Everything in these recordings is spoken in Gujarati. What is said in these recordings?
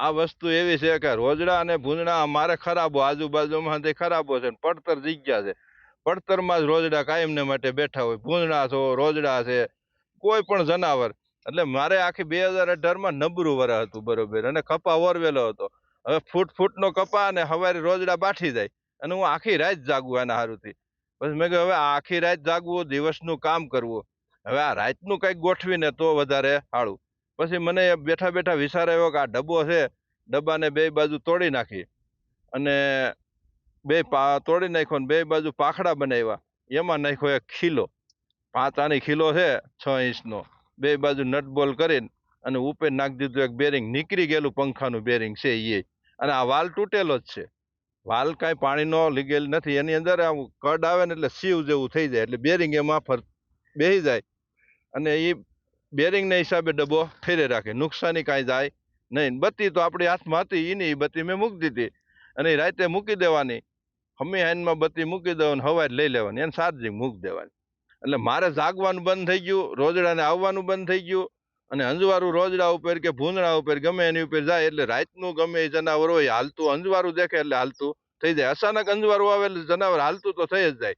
આ વસ્તુ એવી છે કે રોજડા અને ભૂંજણા અમારે ખરાબો આજુબાજુમાં તે ખરાબો છે પડતર જગ્યા છે. પડતરમાં જ રોજડા કાયમને માટે બેઠા હોય. ભૂંજણા છો, રોજડા છે, કોઈ પણ જનાવર. એટલે મારે આખી બે હજાર અઢારમાં નબરું વરસ હતું બરોબર અને કપા ઓરવેલો હતો. હવે ફૂટ ફૂટનો કપા અને હવારે રોજડા બાઠી જાય અને હું આખી રાત જાગું એના હારુથી. પછી મેં કહ્યું, હવે આખી રાત જાગવું, દિવસનું કામ કરવું. હવે આ રાતનું કંઈક ગોઠવીને તો વધારે સારું પછી મને બેઠા બેઠા વિચાર આવ્યો કે આ ડબ્બો છે, ડબ્બાને બે બાજુ તોડી નાખી અને બે પા તોડી નાખ્યો ને બે બાજુ પાખડા બનાવ્યા. એમાં નાખ્યો એક ખીલો. પાંચ આની ખીલો છે છ ઇંચનો. બે બાજુ નટ બોલ કરીને અને ઉપર નાખી દીધું એક બેરિંગ. નીકળી ગયેલું પંખાનું બેરિંગ છે એ અને આ વાલ તૂટેલો જ છે. વાલ કાંઈ પાણીનો લીગેલ નથી. એની અંદર આમ કડ આવે ને એટલે સીવ જેવું થઈ જાય. એટલે બેરિંગ એમાં ફર બેસી જાય. અને એ બેરિંગના હિસાબે ડબ્બો ફેરે રાખે. નુકસાની કાંઈ જાય નહીં. બત્તી તો આપણી હાથમાં હતી એની બત્તી મેં મૂકી દીધી. અને રાતે મૂકી દેવાની. હમી હાઈનમાં બત્તી મૂકી દેવાની હવારે લઈ લેવાની. એને ચાર્જિંગ મૂકી દેવાની. એટલે મારે જાગવાનું બંધ થઈ ગયું, રોજડાને આવવાનું બંધ થઈ ગયું. અને અંજવારું રોજડા ઉપર કે ભૂંદડા ઉપર ગમે એની ઉપર જાય, એટલે રાતનું ગમે એ જનાવર હોય, હાલતું અંજવારું દેખે એટલે હાલતું થઈ જાય. અચાનક અંજવારું આવે એટલે જનાવર હાલતું તો થઈ જ જાય.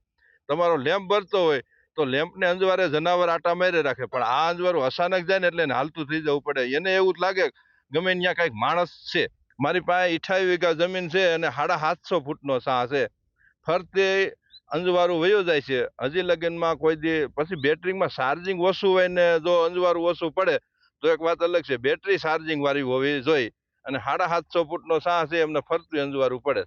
તમારો લેમ્પ ભરતો હોય તો લેમ્પને અંજવારે જનાવર આટા મારી રાખે. પણ આ અંજવારું અચાનક જાય ને એટલે એને હાલતું થઈ જવું પડે. એને એવું જ લાગે, ગમે ત્યાં કાંઈક માણસ છે. મારી પાસે અઠાવી વીઘા જમીન છે અને સાડા સાતસો ફૂટનો સા છે. ફરતે અંજવારું વયો જાય છે. હજી લગ્નમાં કોઈ દી, પછી બેટરીમાં ચાર્જિંગ ઓછું હોય ને જો અંજવારું ઓછું પડે, તો એક વાત અલગ છે. બેટરી ચાર્જિંગ વાળી હોવી જોઈએ. અને સાડા સાતસો ફૂટનો સા છે, એમને ફરતું અંજવારું પડે.